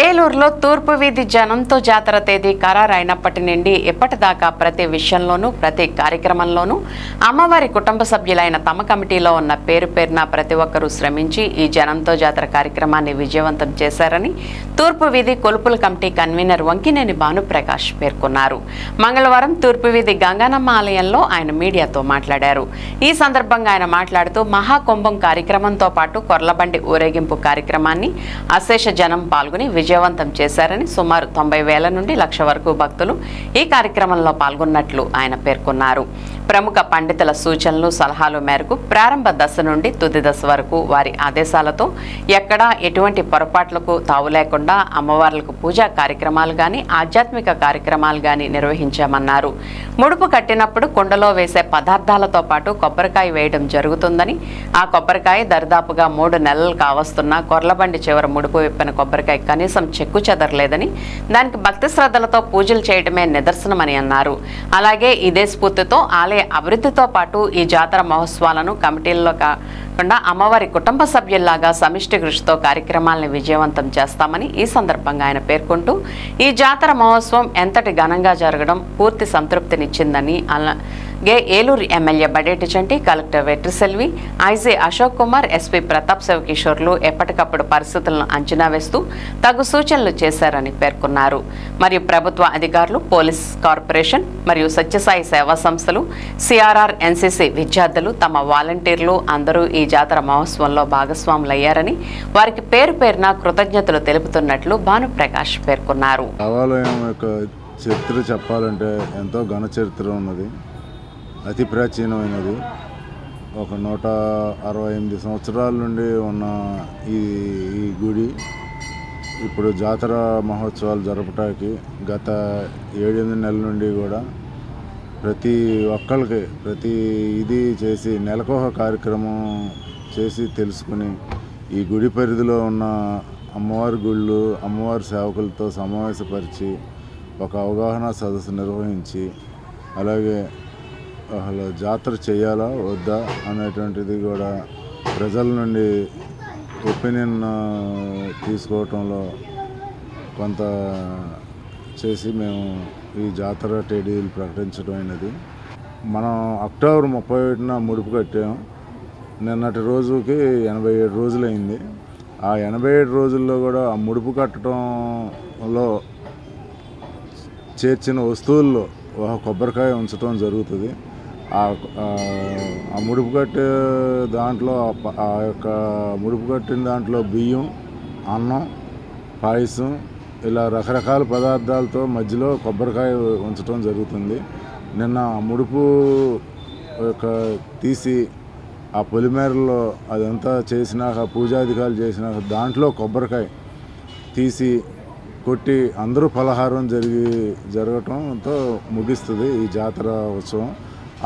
ఏలూరులో తూర్పు వీధి జనంతో జాతర తేదీ ఖరారైనప్పటి నుండి ఎప్పటిదాకా ప్రతి విషయంలోనూ ప్రతి కార్యక్రమంలోనూ అమ్మవారి కుటుంబ సభ్యులైన తమ కమిటీలో ఉన్న పేరు పేరున ప్రతి ఒక్కరూ శ్రమించి ఈ జనంతో జాతర కార్యక్రమాన్ని విజయవంతం చేశారని తూర్పు వీధి కొలుపుల కమిటీ కన్వీనర్ వంకినేని భానుప్రకాష్ పేర్కొన్నారు. మంగళవారం తూర్పు వీధి గంగానమ్మ ఆలయంలో ఆయన మీడియాతో మాట్లాడారు. ఈ సందర్భంగా ఆయన మాట్లాడుతూ మహాకుంభం కార్యక్రమంతో పాటు కొర్లబండి ఊరేగింపు కార్యక్రమాన్ని అశేష జనం పాల్గొని విజయవంతం చేశారని సుమారు తొంభై వేల నుండి లక్ష వరకు భక్తులు ఈ కార్యక్రమంలో పాల్గొన్నట్లు ఆయన పేర్కొన్నారు. ప్రముఖ పండితుల సూచనలు సలహాలు మేరకు ప్రారంభ దశ నుండి తుది దశ వరకు వారి ఆదేశాలతో ఎక్కడా ఎటువంటి పొరపాట్లకు తావు లేకుండా అమ్మవార్లకు పూజా కార్యక్రమాలు కానీ ఆధ్యాత్మిక కార్యక్రమాలు కానీ నిర్వహించామన్నారు. ముడుపు కట్టినప్పుడు కుండలో వేసే పదార్థాలతో పాటు కొబ్బరికాయ వేయడం జరుగుతుందని ఆ కొబ్బరికాయ దరిదాపుగా మూడు నెలలు కావస్తున్నా కొర్లబండి చివర ముడుపు విప్పిన కొబ్బరికాయ కనీసం చెక్కు చెదరలేదని దానికి భక్తి శ్రద్ధలతో పూజలు చేయడమే నిదర్శనమని అన్నారు. అలాగే ఇదే స్ఫూర్తితో ఆలయ అభివృద్ధితో పాటు ఈ జాతర మహోత్సవాలను కమిటీల్లో కాకుండా అమ్మవారి కుటుంబ సభ్యుల్లాగా సమిష్టి కృషితో కార్యక్రమాలను విజయవంతం చేస్తామని ఈ సందర్భంగా ఆయన పేర్కొంటూ ఈ జాతర మహోత్సవం ఎంతటి ఘనంగా జరగడం పూర్తి సంతృప్తినిచ్చిందని గే Eluru MLA Badeti Chanti collector Vetriselvi IG Ashok Kumar SP Pratap శివకిషోర్లు ఎప్పటికప్పుడు పరిస్థితులను అంచనా వేస్తూ తగు సూచనలు చేశారని పేర్కొన్నారు. మరియు ప్రభుత్వ అధికారులు పోలీస్ కార్పొరేషన్ మరియు సత్యసాయి సేవా సంస్థలు సిఆర్ఆర్ ఎన్సీసీ విద్యార్థులు తమ వాలంటీర్లు అందరూ ఈ జాతర మహోత్సవంలో భాగస్వాములయ్యారని వారికి పేరు పేరున కృతజ్ఞతలు తెలుపుతున్నట్లు భానుప్రకాష్ పేర్కొన్నారు. చరిత్ర చెప్పాలంటే ఎంతో ఘన చరిత్ర ఉన్నది. అతి ప్రాచీనమైనది. ఒక నూట అరవై ఎనిమిది సంవత్సరాల నుండి ఉన్న ఈ ఈ గుడి ఇప్పుడు జాతర మహోత్సవాలు జరపటానికి గత ఏడెనిమిది నెలల నుండి కూడా ప్రతి ఒక్కరికి ప్రతి ఇది చేసి నెలకొక కార్యక్రమం చేసి తెలుసుకుని ఈ గుడి పరిధిలో ఉన్న అమ్మవారి గుళ్ళు అమ్మవారి సేవకులతో సమావేశపరిచి ఒక అవగాహన సదస్సు నిర్వహించి అలాగే అసలు జాతర చేయాలా వద్దా అనేటువంటిది కూడా ప్రజల నుండి ఒపీనియన్ తీసుకోవటంలో కొంత చేసి మేము ఈ జాతర టేడీలు ప్రకటించడం అయినది. మనం అక్టోబర్ ముప్పై ఒకటిన ముడుపు కట్టాం. నిన్నటి రోజుకి ఎనభై ఏడు రోజులైంది. ఆ ఎనభై ఏడు రోజుల్లో కూడా ఆ ముడుపు కట్టడంలో చేర్చిన వస్తువుల్లో ఒక కొబ్బరికాయ ఉంచడం జరుగుతుంది. ఆ ఆ- ముడుపు దాంట్లో ఆ యొక్క ముడుపు కట్టిన దాంట్లో బియ్యం అన్నం పాయసం ఇలా రకరకాల పదార్థాలతో మధ్యలో కొబ్బరికాయ ఉంచడం జరుగుతుంది. నిన్న ఆ ముడుపు యొక్క తీసి ఆ పొలిమేరలో అదంతా చేసినాక పూజాధికారులు చేసినాక దాంట్లో కొబ్బరికాయ తీసి కొట్టి అందరూ పలహారం జరిగి జరగటంతో ముగిస్తుంది ఈ జాతర ఉత్సవం.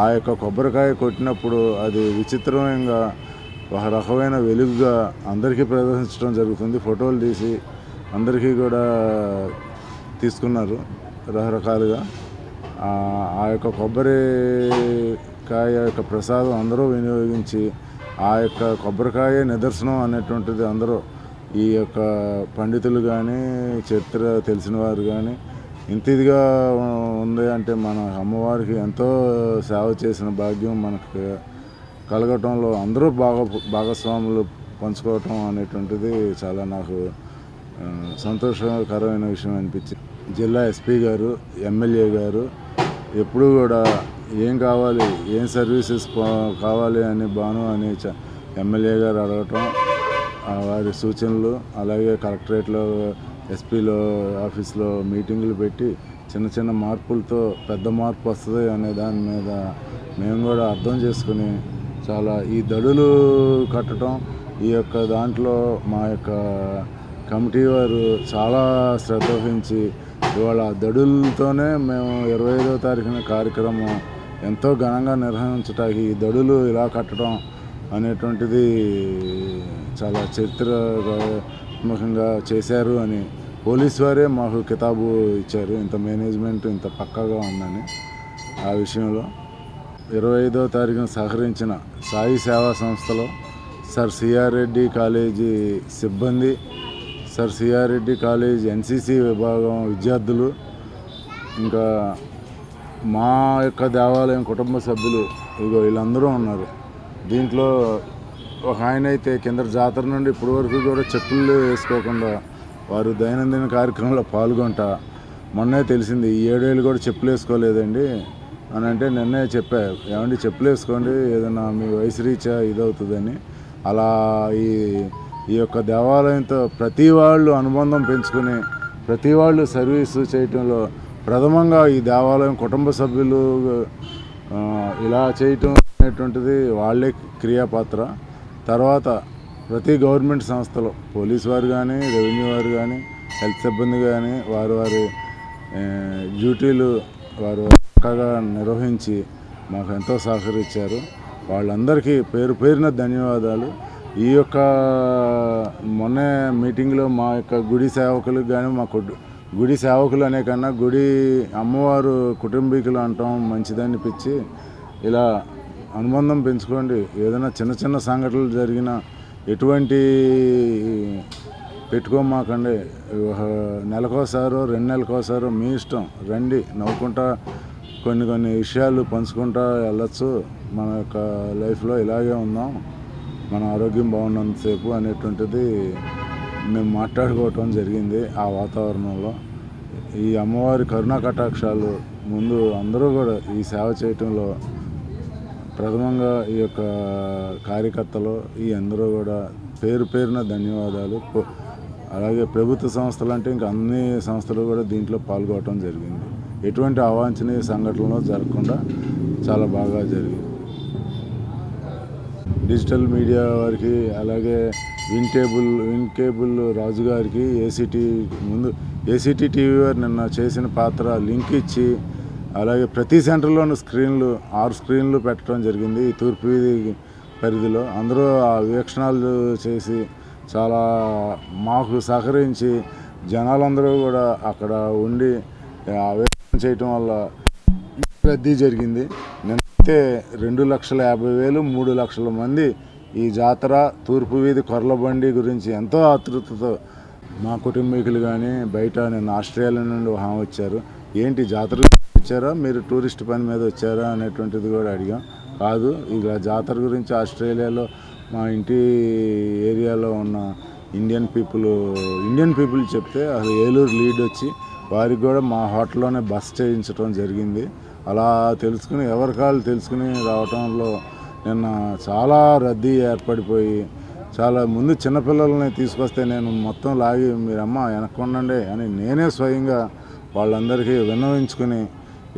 ఆ యొక్క కొబ్బరికాయ కొట్టినప్పుడు అది విచిత్రంగా ఒక రకమైన వెలుగుగా అందరికీ ప్రదర్శించడం జరుగుతుంది. ఫోటోలు తీసి అందరికీ కూడా తీసుకున్నారు రకరకాలుగా. ఆ ఆ యొక్క కొబ్బరికాయ యొక్క ప్రసాదం అందరూ వినియోగించి ఆ యొక్క కొబ్బరికాయ నిదర్శనం అనేటువంటిది అందరూ ఈ యొక్క పండితులు కానీ చరిత్ర తెలిసిన వారు కానీ ఇంత ఇదిగా ఉంది అంటే మన అమ్మవారికి ఎంతో సేవ చేసిన భాగ్యం మనకు కలగటంలో అందరూ భాగ భాగస్వాములు పంచుకోవటం అనేటువంటిది చాలా నాకు సంతోషకరమైన విషయం అనిపించింది. జిల్లా ఎస్పీ గారు ఎమ్మెల్యే గారు ఎప్పుడూ కూడా ఏం కావాలి ఏం సర్వీసెస్ కావాలి అని బాను అని చ- ఎమ్మెల్యే గారు అడగటం వారి సూచనలు అలాగే కలెక్టరేట్లో ఎస్పీలో ఆఫీస్లో మీటింగులు పెట్టి చిన్న చిన్న మార్పులతో పెద్ద మార్పు వస్తుంది అనే దాని మీద మేము కూడా అర్థం చేసుకుని చాలా ఈ దడులు కట్టడం ఈ యొక్క దాంట్లో మా యొక్క కమిటీ వారు చాలా శ్రద్ధ వహించి ఇవాళ దడులతోనే మేము ఇరవై ఐదో తారీఖున కార్యక్రమం ఎంతో ఘనంగా నిర్వహించటానికి ఈ దడులు ఇలా కట్టడం అనేటువంటిది చాలా చరిత్ర చరిత్రాత్మకంగా చేశారు అని పోలీస్ వారే మాకు కితాబు ఇచ్చారు. ఇంత మేనేజ్మెంట్ ఇంత పక్కాగా ఉందని ఆ విషయంలో. ఇరవై ఐదో తారీఖున సహకరించిన సాయి సేవా సంస్థలో సార్ సిఆర్ రెడ్డి కాలేజీ సిబ్బంది సర్ సిఆర్రెడ్డి కాలేజ్ ఎన్సిసి విభాగం విద్యార్థులు ఇంకా మా యొక్క దేవాలయం కుటుంబ సభ్యులు ఇగో వీళ్ళందరూ ఉన్నారు. దీంట్లో ఒక ఆయన అయితే కింద జాతర నుండి ఇప్పటి వరకు కూడా చెప్పులు వేసుకోకుండా వారు దైనందిన కార్యక్రమంలో పాల్గొంటా మొన్నే తెలిసింది ఈ ఏడేళ్ళు కూడా చెప్పులు వేసుకోలేదండి అని అంటే నిన్నే చెప్పా ఏమండి చెప్పులు వేసుకోండి ఏదైనా మీ వయసు రీచా ఇదవుతుందని. అలా ఈ ఈ యొక్క దేవాలయంతో ప్రతి వాళ్ళు అనుబంధం పెంచుకుని ప్రతి వాళ్ళు సర్వీసు చేయటంలో ప్రథమంగా ఈ దేవాలయం కుటుంబ సభ్యులు ఇలా చేయటం అనేటువంటిది వాళ్ళే క్రియాపాత్ర. తర్వాత ప్రతి గవర్నమెంట్ సంస్థలో పోలీస్ వారు కానీ రెవెన్యూ వారు కానీ హెల్త్ సిబ్బంది కానీ వారి వారి డ్యూటీలు వారు చక్కగా నిర్వహించి మాకు ఎంతో సహకరించారు. వాళ్ళందరికీ పేరు పేరున ధన్యవాదాలు. ఈ యొక్క మొన్న మీటింగ్లో మా యొక్క గుడి సేవకులకు కానీ మా గుడి సేవకులు అనే కన్నా గుడి అమ్మవారు కుటుంబీకులు అంటాం మంచిదనిపించి ఇలా అనుబంధం పెంచుకోండి. ఏదైనా చిన్న చిన్న సంఘటనలు జరిగినా ఎటువంటి పెట్టుకోమాకండి. నెలకోసారో రెండు నెలకోసారో మీ ఇష్టం. రండి నవ్వుకుంటా కొన్ని కొన్ని విషయాలు పంచుకుంటా వెళ్ళచ్చు. మన యొక్క లైఫ్లో ఇలాగే ఉందాం. మన ఆరోగ్యం బాగున్నంతసేపు అనేటువంటిది మేము మాట్లాడుకోవటం జరిగింది ఆ వాతావరణంలో. ఈ అమ్మవారి కరుణా కటాక్షాలు ముందు అందరూ కూడా ఈ సేవ చేయటంలో ప్రథమంగా ఈ యొక్క కార్యకర్తలు ఈ అందరూ కూడా పేరు పేరున ధన్యవాదాలు. అలాగే ప్రభుత్వ సంస్థలు అంటే ఇంకా అన్ని సంస్థలు కూడా దీంట్లో పాల్గొనడం జరిగింది. ఎటువంటి అవాంఛనీయ సంఘటనలు జరగకుండా చాలా బాగా జరిగింది. డిజిటల్ మీడియా వారికి అలాగే win table win cable Raju గారికి ఏసీటీ ముందు ఏసీటీ టీవీ వారు నిన్న చేసిన పాత్ర లింక్ ఇచ్చి అలాగే ప్రతి సెంటర్లోనూ స్క్రీన్లు ఆరు స్క్రీన్లు పెట్టడం జరిగింది ఈ తూర్పు వీధి పరిధిలో. అందరూ ఆ వీక్షణాలు చేసి చాలా మాకు సహకరించి జనాలందరూ కూడా అక్కడ ఉండి ఆవేదన చేయటం వల్ల రద్దీ జరిగింది. నిన్నైతే రెండు లక్షల యాభై వేలు మూడు లక్షల మంది ఈ జాతర తూర్పు వీధి కొర్లబండి గురించి ఎంతో ఆతృతతో మా కుటుంబీకులు కానీ బయట నిన్న ఆస్ట్రేలియా నుండి ఒక వచ్చారు ఏంటి జాతర వచ్చారా? మీరు టూరిస్ట్ పని మీద వచ్చారా అనేటువంటిది కూడా అడిగాం. కాదు ఇలా జాతర గురించి ఆస్ట్రేలియాలో మా ఇంటి ఏరియాలో ఉన్న ఇండియన్ పీపుల్ ఇండియన్ పీపుల్ చెప్తే అసలు ఏలూరు లీడ్ వచ్చి వారికి కూడా మా హోటల్లోనే బస్ చేయించడం జరిగింది. అలా తెలుసుకుని ఎవరి కాళ్ళు తెలుసుకుని రావటంలో నిన్న చాలా రద్దీ ఏర్పడిపోయి చాలా ముందు చిన్నపిల్లల్ని తీసుకొస్తే నేను మొత్తం లాగి మీరమ్మ వెనక్కి ఉండండి అని నేనే స్వయంగా వాళ్ళందరికీ విన్నవించుకుని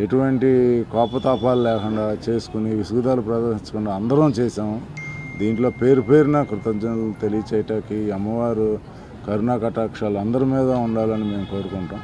ఎటువంటి కోపతాపాలు లేకుండా చేసుకుని విసుగుదాలు ప్రదర్శించకుండా అందరం చేసాము దీంట్లో పేరు పేరున కృతజ్ఞతలు తెలియచేయటానికి అమ్మవారు కరుణా కటాక్షాలు అందరి మీద ఉండాలని మేము కోరుకుంటాం.